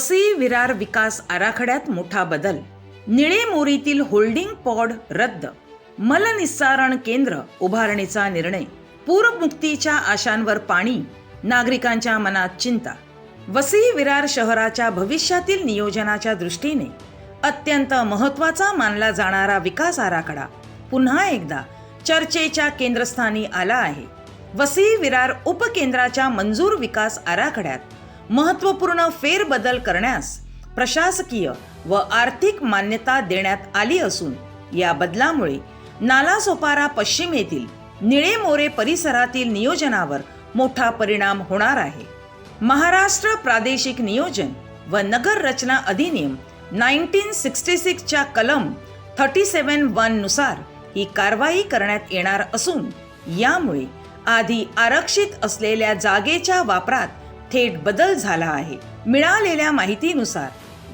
वसई विरार विकास आराखड्यात मोठा बदल. निळे मोरीतील होल्डिंग पॉड रद्द. मलनिस्सारण केंद्र उभारणीचा निर्णय. पूरमुक्तीच्या आशांवर पाणी. नागरिकांच्या मनात चिंता. वसई विरार शहराच्या भविष्यातील नियोजनाच्या दृष्टीने अत्यंत महत्त्वाचा मानला जाणारा विकास आराखडा. पुन्हा एकदा चर्चेच्या केंद्रस्थानी आला आहे. वसई विरार उपकेंद्राच्या मंजूर विकास आराखड्यात महत्त्वपूर्ण फेरबदल करण्यास प्रशासकीय व आर्थिक मान्यता देण्यात आली असून या बदलामुळे नालासोपारा पश्चिमेतील निळे मोरे परिसरातील नियोजनावर मोठा परिणाम होणार आहे. महाराष्ट्र प्रादेशिक नियोजन व नगर रचना अधिनियम नाईन्टीन सिक्स्टी सिक्सच्या कलम थर्टी सेवन वननुसार ही कारवाई करण्यात येणार असून यामुळे आधी आरक्षित असलेल्या जागेच्या वापरात थेट बदल झाला आहे. मिळालेल्या माहितीनुसार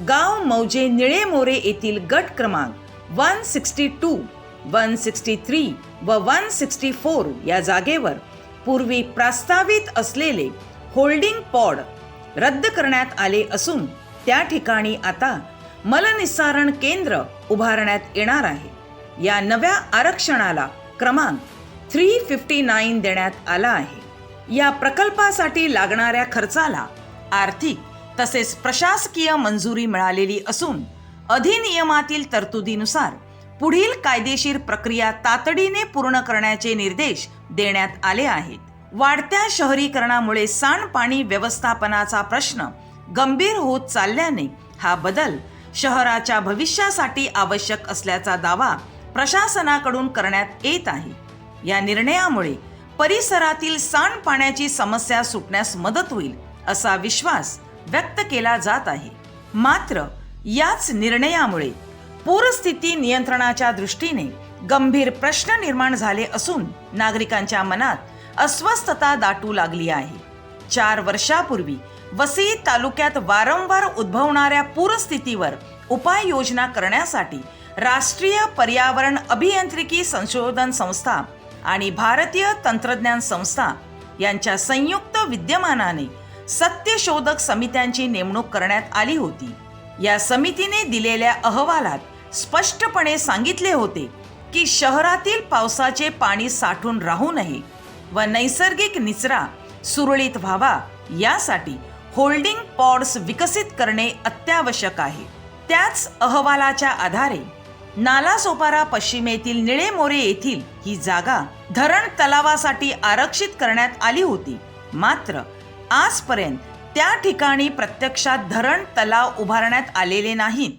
गाव मौजे निळे मोरे येथील गट क्रमांक one sixty two one sixty three व वन सिक्स्टी फोर या जागेवर पूर्वी प्रस्तावित असलेले होल्डिंग पॉड रद्द करण्यात आले असून त्या ठिकाणी आता मलनिस्सारण केंद्र उभारण्यात येणार आहे. या नव्या आरक्षणाला क्रमांक थ्री फिफ्टी नाईन देण्यात आला आहे. या प्रकल्पासाठी लागणाऱ्या खर्चाला आर्थिक तसेच प्रशासकीय मंजुरी मिळालेली असून अधिनियमातील तरतुदीनुसार पुढील कायदेशीर प्रक्रिया तातडीने पूर्ण करण्याचे निर्देश देण्यात आले आहेत. वाढत्या शहरीकरणामुळे सांडपाणी व्यवस्थापनाचा प्रश्न गंभीर होत चालल्याने हा बदल शहराच्या भविष्यासाठी आवश्यक असल्याचा दावा प्रशासनाकडून करण्यात येत आहे. या निर्णयामुळे परिसरातील सांडपाण्याची समस्या सुटण्यास मदत होईल असा विश्वास व्यक्त केला जात आहे. मात्र याच निर्णयामुळे पूरस्थिती नियंत्रणाच्या दृष्टीने गंभीर प्रश्न निर्माण झाले असून नागरिकांच्या मनात अस्वस्थता दाटू लागली आहे. चार वर्षापूर्वी वसई तालुक्यात वारंवार उद्भवणाऱ्या पूरस्थितीवर उपाययोजना करण्यासाठी राष्ट्रीय पर्यावरण अभियांत्रिकी संशोधन संस्था आणि भारतीय तंत्रज्ञान संस्था यांच्या संयुक्त विद्यमानाने सत्यशोधक समित्यांची नेमणूक करण्यात आली होती. या समितीने दिलेल्या अहवालात स्पष्टपणे सांगितले होते की शहरातील पावसाचे पाणी साठून राहू नये व नैसर्गिक निचरा सुरळीत व्हावा यासाठी होल्डिंग पॉड्स विकसित करणे अत्यावश्यक आहे. त्याच अहवालाच्या आधारे नालासोपारा पश्चिमेतील निळे मोरे येथील ही जागा धरण तलावासाठी आरक्षित करण्यात आली होती. मात्र आजपर्यंत त्या ठिकाणी प्रत्यक्षात धरण तलाव उभारण्यात आलेले नाहीत.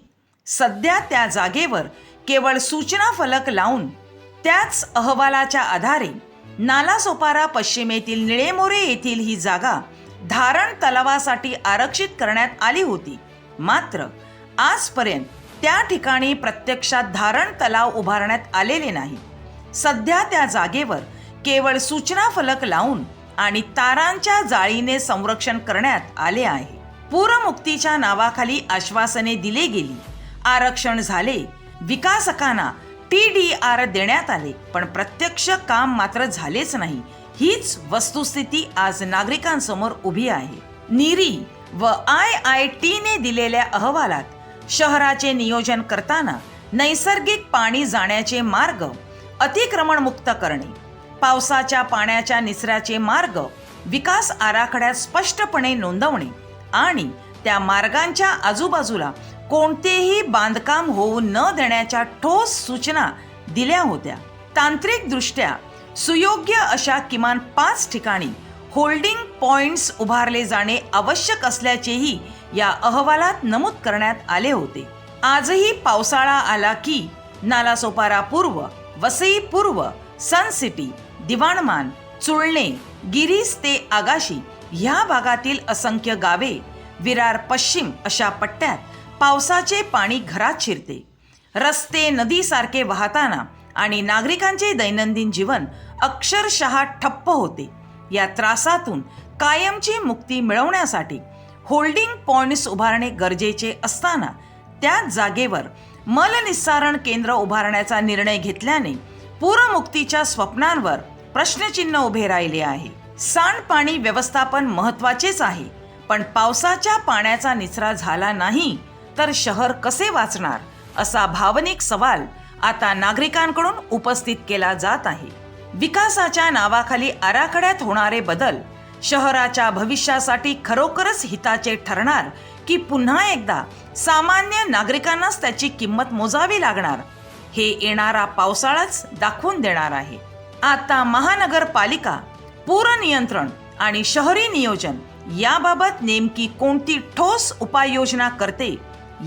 सध्या त्या जागेवर केवळ सूचना फलक लावून त्याच अहवालाच्या आधारे नालासोपारा पश्चिमेतील निळेमोरे येथील ही जागा धारण तलावासाठी आरक्षित करण्यात आली होती. मात्र आजपर्यंत त्या ठिकाणी प्रत्यक्षात धारण तलाव उभारण्यात आलेले नाही. सध्या त्या जागेवर केवळ सूचना फलक लावून आणि तारांच्या जाळीने संरक्षण करण्यात आले आहे. पूरमुक्तीच्या नावाखाली आश्वासने दिली गेली. आरक्षण झाले. विकासकांना टी डी आर देण्यात आले. पण प्रत्यक्ष काम मात्र झालेच नाही. हीच वस्तुस्थिती आज नागरिकांसमोर उभी आहे. नीरी व आय आय टीने दिलेल्या अहवालात शहराचे नियोजन करताना नैसर्गिक पाणी जाण्याचे मार्ग अतिक्रमण मुक्त करणे पावसाच्या पाण्याच्या निचऱ्याचे मार्ग विकास आराखड्यात स्पष्टपणे नोंदवणे आणि त्या मार्गांच्या आजूबाजूला कोणतेही बांधकाम होऊ न देण्याच्या ठोस सूचना दिल्या होत्या. तांत्रिकदृष्ट्या सुयोग्य अशा किमान पाच ठिकाणी होल्डिंग पॉइंट्स उभारले जाणे आवश्यक असल्याचेही या अहवालात नमूद करण्यात आले होते. आजही पावसाळा आला की नालासोपारा पूर्व वसई पूर्व सन सिटी दिवाणमान चुळणे गिरीस ते आगाशी ह्या भागातील असंख्य गावे विरार पश्चिम अशा पट्ट्यात पावसाचे पाणी घरात शिरते. रस्ते नदीसारखे वाहताना आणि नागरिकांचे दैनंदिन जीवन अक्षरशः ठप्प होते. या त्रासातून कायमची मुक्ती मिळवण्यासाठी होल्डिंग पॉइंट्स उभारणे गरजेचे असताना त्याच जागेवर मलनिस्सारण केंद्र उभारण्याचा निर्णय घेतल्याने पूरमुक्तीच्या स्वप्नांवर प्रश्नचिन्ह उभे राहिले आहे. सांडपाणी व्यवस्थापन महत्वाचेच आहे पण पावसाच्या पाण्याचा निचरा झाला नाही तर शहर कसे वाचणार असा भावनिक सवाल आता नागरिकांकडून उपस्थित केला जात आहे. विकासाच्या नावाखाली आराखड्यात होणारे बदल शहराच्या भविष्यासाठी खरोखरच हिताचे ठरणार की पुन्हा एकदा सामान्य नागरिकांनाच त्याची किंमत मोजावी लागणार? हे येणारा पावसाळाच दाखवून देणार आहे. आता महानगरपालिका पूर नियंत्रण आणि शहरी नियोजन याबाबत नेमकी कोणती ठोस उपाययोजना करते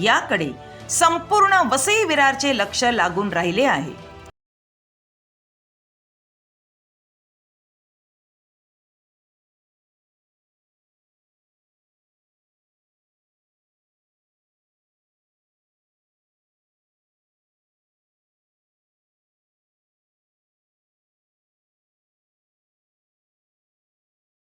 याकडे संपूर्ण वसई विरारचे लक्ष लागून राहिले आहे.